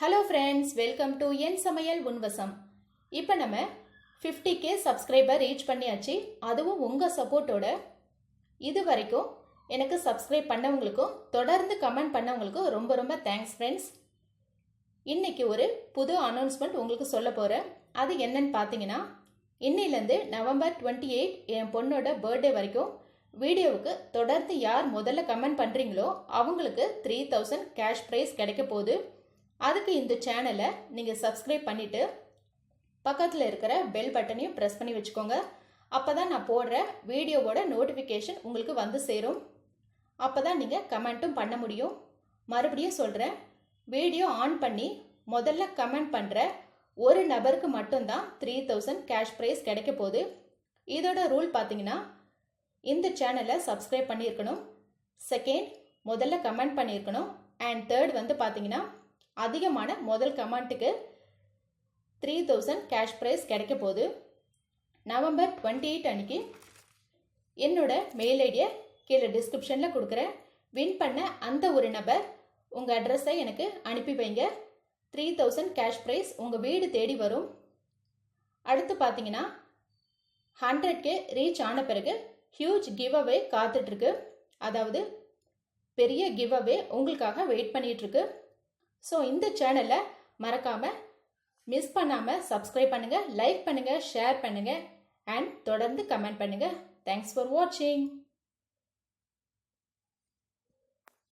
Hello friends welcome to என் சமையல் உன்வசம். இப்போ நம்ம 50k கே சப்ஸ்கிரைபர் ரீச் பண்ணியாச்சு. அதுவும் உங்கள் சப்போர்ட்டோட இது வரைக்கும் எனக்கு சப்ஸ்கிரைப் பண்ணவங்களுக்கும் தொடர்ந்து கமெண்ட் பண்ணவங்களுக்கும் ரொம்ப ரொம்ப தேங்க்ஸ் ஃப்ரெண்ட்ஸ் இன்றைக்கி ஒரு புது அனௌன்ஸ்மெண்ட் உங்களுக்கு சொல்ல போகிறேன் அது என்னன்னு பார்த்தீங்கன்னா இன்னிலேருந்து நவம்பர் டுவெண்ட்டி எயிட் என் பொண்ணோட பர்த்டே வரைக்கும் வீடியோவுக்கு தொடர்ந்து யார் முதல்ல கமெண்ட் பண்ணுறீங்களோ அவங்களுக்கு த்ரீ தௌசண்ட் கேஷ் ப்ரைஸ் கிடைக்க போகுது. அதுக்கு இந்த சேனலை நீங்கள் சப்ஸ்கிரைப் பண்ணிவிட்டு பக்கத்தில் இருக்கிற பெல் பட்டனையும் ப்ரெஸ் பண்ணி வச்சுக்கோங்க. அப்போ தான் நான் போடுற வீடியோவோட நோட்டிஃபிகேஷன் உங்களுக்கு வந்து சேரும். அப்போ தான் நீங்கள் கமெண்ட்டும் பண்ண முடியும். மறுபடியும் சொல்கிறேன் வீடியோ ஆன் பண்ணி முதல்ல கமெண்ட் பண்ணுற ஒரு நபருக்கு மட்டும்தான் த்ரீ தௌசண்ட் கேஷ் ப்ரைஸ் கிடைக்க போகுது. இதோட ரூல் பார்த்தீங்கன்னா இந்த சேனலை சப்ஸ்கிரைப் பண்ணியிருக்கணும். செகண்ட் முதல்ல கமெண்ட் பண்ணியிருக்கணும். அண்ட் தேர்ட் வந்து பார்த்தீங்கன்னா அதிகமான முதல் கமெண்ட்டுக்கு த்ரீ தௌசண்ட் கேஷ் ப்ரைஸ் கிடைக்க போகுது. நவம்பர் டுவெண்ட்டி எயிட் அன்னைக்கு என்னோட மெயில் ஐடியை கீழே டிஸ்கிரிப்ஷனில் கொடுக்குறேன். வின் பண்ண அந்த ஒரு நபர் உங்கள் அட்ரஸை எனக்கு அனுப்பி வைங்க. த்ரீ தௌசண்ட் கேஷ் ப்ரைஸ் உங்கள் வீடு தேடி வரும். அடுத்து பார்த்தீங்கன்னா ஹண்ட்ரட் கே ரீச் ஆன பிறகு ஹியூஜ் கிவ் அவே காத்துட்ருக்கு அதாவது பெரிய கிவ் அவே உங்களுக்காக வெயிட் பண்ணிகிட்ருக்கு ஸோ இந்த சேனலை மறக்காமல் மிஸ் பண்ணாமல் சப்ஸ்கிரைப் பண்ணுங்கள் லைக் பண்ணுங்கள் ஷேர் பண்ணுங்கள் அண்ட் தொடர்ந்து கமெண்ட் பண்ணுங்கள் தேங்க்ஸ் ஃபார் வாட்சிங்